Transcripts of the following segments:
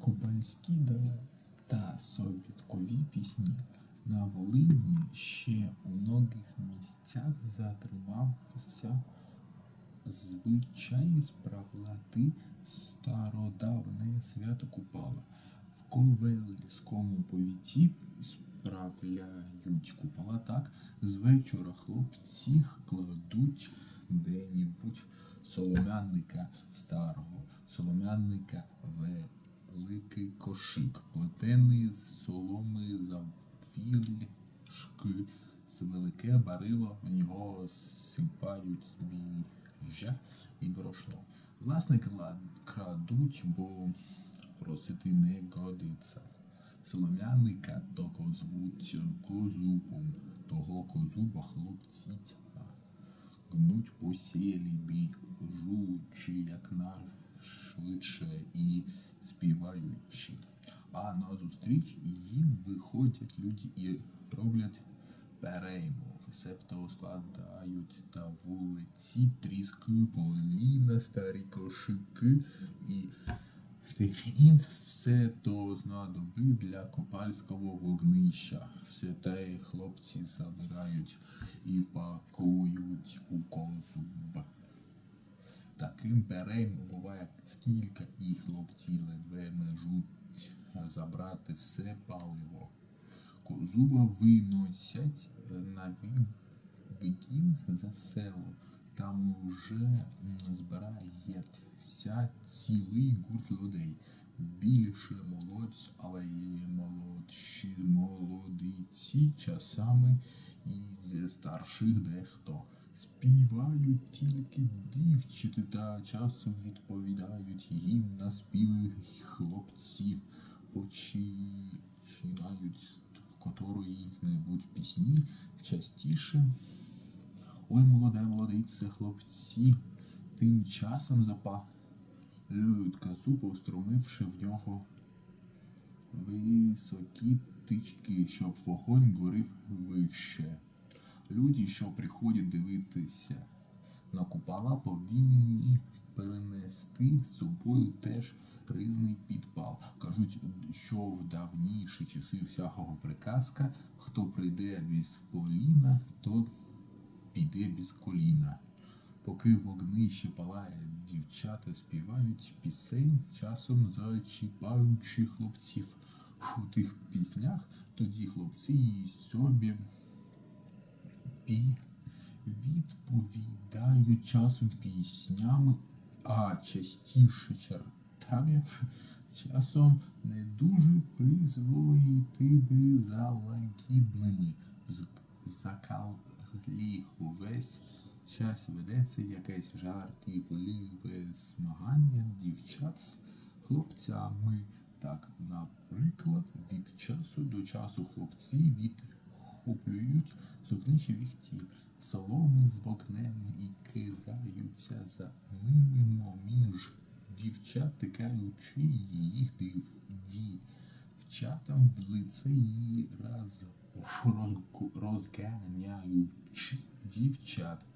Купальські та совіткові пісні. На Волині ще у многих місцях затримався звичай справляти стародавне свято Купала. В Ковельському повіті справляють купала так. З вечора хлопці кладуть де-небудь солом'янника старого, солом'янника великий кошик, плетений з соломи заввішки, з велике барило, в нього сипають збіжжя і борошно. Власне, крадуть, бо просити не годиться. Солом'яника того звуть козубом, того козуба хлопці гнуть по селі, біжучи як швидше і співаючи. А назустріч їм виходять люди і роблять перейму. Себто складають та вулиці, тріски, поліна, старі кошики і Тихін все то знадоби для копальського вогнища. Все те хлопці забирають і пакують у козуб. Таким перейм буває скільки, і хлопці ледве можуть забрати все паливо. Козуба виносять на ві- викін за село. Там уже збирається цілий гурт людей. Більше молодь, але й молодші молодиці часами і зі старших дехто. Співають тільки дівчати та часом відповідають їм на співи хлопці. Починають з котрої-небудь пісні частіше Ой, молоде, молодице, хлопці, тим часом запалюють косу, повструмивши в нього високі тички, щоб вогонь горів вище. Люди, що приходять дивитися на купала, повинні перенести з собою теж різний підпал. Кажуть, що в давніші часи всякого приказка, хто прийде без поліна, то піде без коліна. Поки вогнище палає, дівчата співають пісень, часом зачіпаючи хлопців. У тих піснях тоді хлопці і собі пі відповідають часом піснями, а частіше чертами, часом не дуже призвоїтими залагідними. З- Закалі увесь час ведеться якесь жартівливе змагання дівчат з хлопцями. Так, наприклад, від часу до часу хлопці відхоплюють сукничі віхті, соломи з вогнем і кидаються за ними між дівчат, тикаючи їх дівчатам в лице і раз розганяючи дівчат.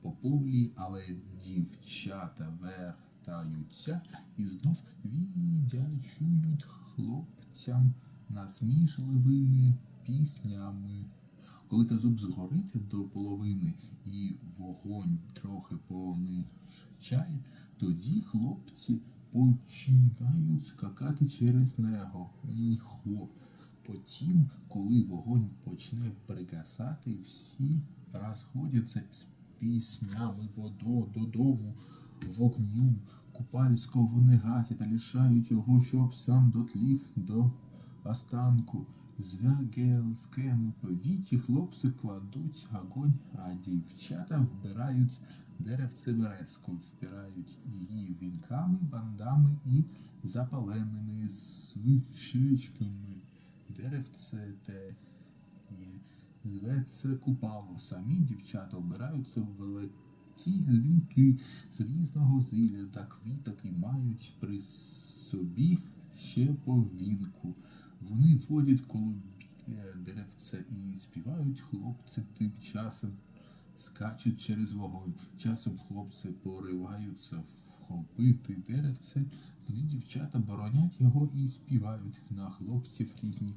По полі, але дівчата вертаються і знов віддячують хлопцям насмішливими піснями. Коли казуб згорить до половини і вогонь трохи понищає, тоді хлопці починають скакати через нього. Ніхо. Потім, коли вогонь почне пригасати, всі розходяться з піснями водо додому, вогню купальського гасять та лишають його, щоб сам дотлів до останку. Звягельському повіті хлопці кладуть огонь, а дівчата вбирають деревце березку, впирають її вінками, бандами і запаленими свічечками. Деревце те є. Зветься купало. Самі дівчата обираються в великі дзвінки з різного зілля та квіток і мають при собі ще по вінку. Вони водять коло деревця і співають хлопці тим часом. Скачуть через вогонь. Часом хлопці пориваються в схопити деревце, тоді дівчата боронять його і співають на хлопців різні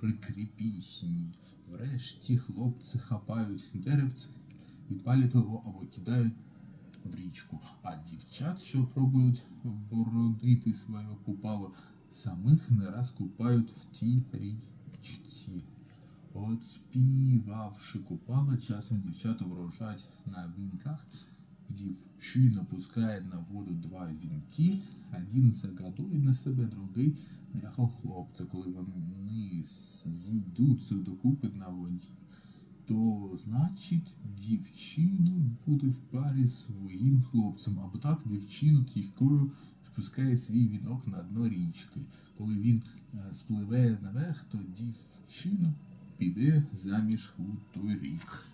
прикрі пісні. Врешті хлопці хапають деревце і палять його або кидають в річку. А дівчат, що пробують боронити своє купало, самих не раз купають в тій річці. От співавши купала, часом дівчата врожать на вінках. Дівчина пускає на воду два вінки, один загадує на себе, другий його хлопця. Коли вони зійдуться докупи на воді, то значить дівчина буде в парі з своїм хлопцем. Або так дівчина тішкою спускає свій вінок на дно річки. Коли він е, спливе наверх, то дівчина піде заміж у той рік.